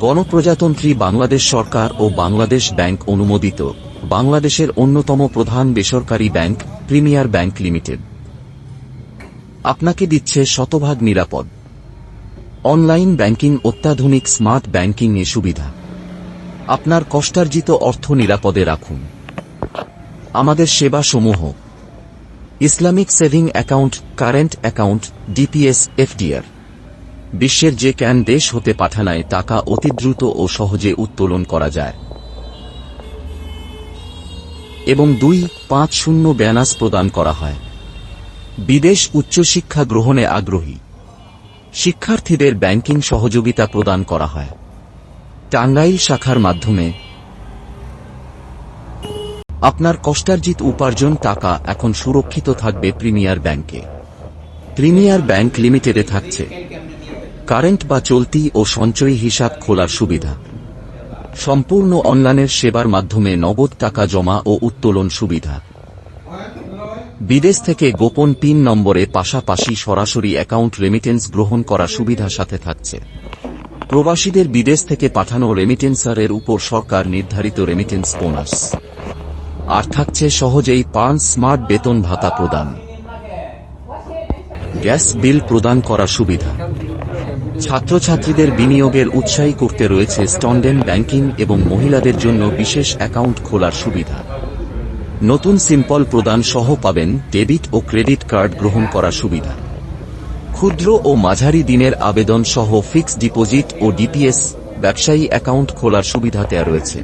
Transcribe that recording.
গণপ্রজাতন্ত্রী বাংলাদেশ সরকার ও বাংলাদেশ ব্যাংক অনুমোদিত বাংলাদেশের অন্যতম প্রধান বেসরকারি ব্যাংক প্রিমিয়ার ব্যাংক লিমিটেড। আপনাকে দিচ্ছে শতভাগ নিরাপদ। অনলাইন ব্যাংকিং অত্যাধুনিক স্মার্ট ব্যাংকিং এ সুবিধা। আপনার কষ্টার্জিত অর্থ নিরাপদে রাখুন। আমাদের সেবা সমূহ Islamic saving account, current account, DPS, FDR. বিশ্বের যে ক্যান দেশ হতে পাঠানায় টাকা অতি দ্রুত ও সহজে উত্তোলন করা যায়। এবং দুই, পাঁচ শূন্য ব্যানাস প্রদান করা হয়। বিদেশ উচ্চশিক্ষা গ্রহণে আগ্রহী। শিক্ষার্থীদের ব্যাংকিং সহযোগিতা প্রদান করা হয়। টাঙ্গাইল শাখার মাধ্যমে আপনার কষ্টার্জিত উপার্জন টাকা এখন সুরক্ষিত থাকবে প্রিমিয়ার ব্যাংকে। প্রিমিয়ার ব্যাংক লিমিটেডে থাকছে। কারেন্ট বা চলতি ও সঞ্চয়ী হিসাব খোলার সুবিধা। সম্পূর্ণ অনলাইনের সেবার মাধ্যমে নগদ টাকা জমা ও উত্তোলন সুবিধা। বিদেশ থেকে গোপন পিন নম্বরে পাশাপাশি সরাসরি অ্যাকাউন্ট রেমিটেন্স গ্রহণ করা সুবিধা সাথে থাকছে। প্রবাসীদের বিদেশ থেকে পাঠানো রেমিটেন্সারের উপর সরকার নির্ধারিত রেমিটেন্স বোনাস আর থাকছে সহজেই পান স্মার্ট বেতন ভাতা প্রদান। গ্যাস বিল প্রদান করা সুবিধা। ছাত্রছাত্রীদের বিনিয়োগের উৎসাহী করতে রয়েছে স্টন্ডেন ব্যাংকিং এবং মহিলাদের জন্য বিশেষ অ্যাকাউন্ট খোলার সুবিধা। নতুন সিম্পল প্রদান সহ পাবেন ডেবিট ও ক্রেডিট কার্ড গ্রহণ করা সুবিধা। ক্ষুদ্র ও মাঝারি দিনের আবেদন সহ ফিক্সড ডিপোজিট ও ডিপিএস ব্যবসায়ী অ্যাকাউন্ট খোলার সুবিধা দেওয়া রয়েছে।